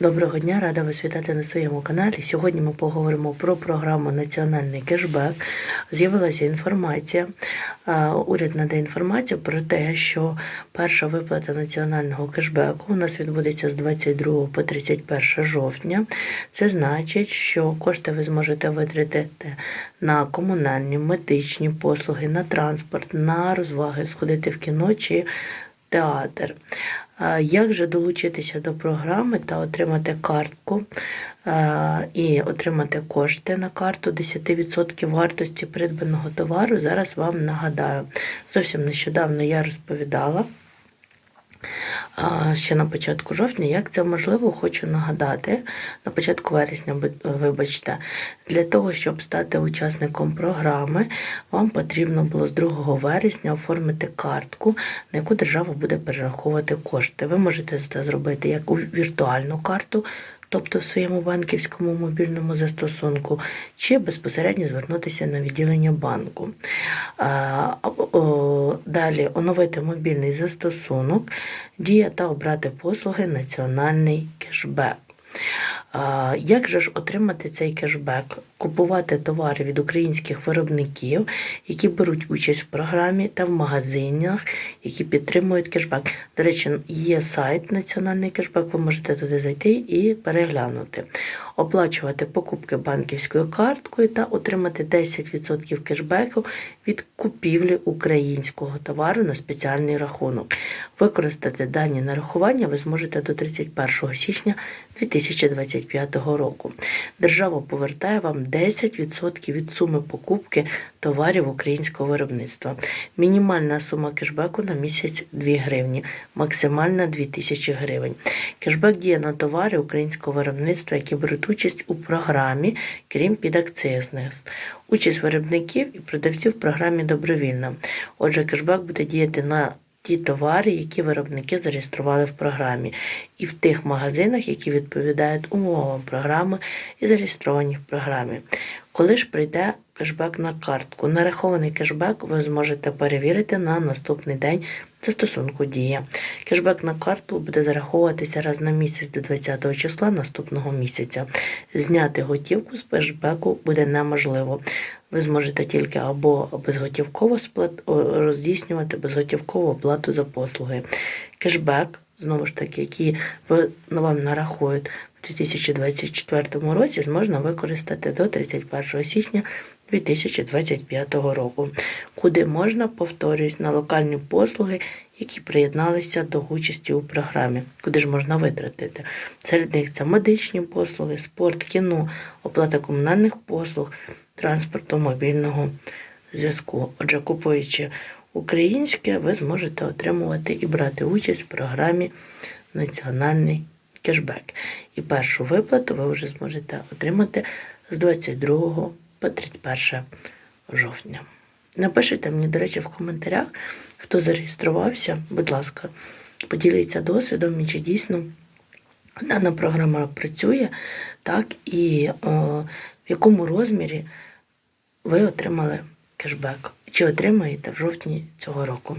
Доброго дня, рада вас вітати на своєму каналі. Сьогодні ми поговоримо про програму Національний кешбек. З'явилася інформація. Уряд надає інформацію про те, що перша виплата національного кешбеку у нас відбудеться з 22 по 31 жовтня. Це значить, що кошти ви зможете витратити на комунальні, медичні послуги, на транспорт, на розваги, сходити в кіно чи театр. Як же долучитися до програми та отримати картку і отримати кошти на карту 10% вартості придбаного товару? Зараз вам нагадаю. Зовсім нещодавно я розповідала. Ще на початку жовтня, як це можливо, хочу нагадати на початку вересня, вибачте, для того, щоб стати учасником програми, вам потрібно було з 2 вересня оформити картку, на яку держава буде перераховувати кошти. Ви можете це зробити як у віртуальну карту, тобто в своєму банківському мобільному застосунку, чи безпосередньо звернутися на відділення банку. Далі оновити мобільний застосунок, дія та обрати послуги Національний кешбек. Як же ж отримати цей кешбек? Купувати товари від українських виробників, які беруть участь в програмі та в магазинах, які підтримують кешбек. До речі, є сайт Національний кешбек, ви можете туди зайти і переглянути. Оплачувати покупки банківською карткою та отримати 10% кешбеку від купівлі українського товару на спеціальний рахунок. Використати дані нарахування ви зможете до 31 січня 2025 року. Держава повертає вам 10% від суми покупки товарів українського виробництва. Мінімальна сума кешбеку на місяць 2 гривні, максимальна 2000 гривень. Кешбек діє на товари українського виробництва, які беруть участь у програмі, крім підакцизних. Участь виробників і продавців в програмі добровільна. Отже, кешбек буде діяти на ті товари, які виробники зареєстрували в програмі, і в тих магазинах, які відповідають умовам програми і зареєстровані в програмі. Коли ж прийде кешбек на картку, нарахований кешбек ви зможете перевірити на наступний день в застосунку Дія. Кешбек на карту буде зараховуватися раз на місяць до 20 числа наступного місяця. Зняти готівку з кешбеку буде неможливо. Ви зможете тільки або безготівково сплат... роздійснювати безготівкову оплату за послуги. Кешбек, знову ж таки, ну, вам нарахують в 2024 році, зможна використати до 31 січня 2025 року. Куди можна, повторюсь, на локальні послуги, які приєдналися до участі у програмі, куди ж можна витратити. Серед них це медичні послуги, спорт, кіно, оплата комунальних послуг, транспорту, мобільного зв'язку. Отже, купуючи українське, ви зможете отримувати і брати участь в програмі Національний кешбек. І першу виплату ви вже зможете отримати з 22 по 31 жовтня. Напишіть мені, до речі, в коментарях, хто зареєструвався, будь ласка, поділіться досвідом і чи дійсно дана програма працює, так, і о, в якому розмірі ви отримали кешбек, чи отримаєте в жовтні цього року.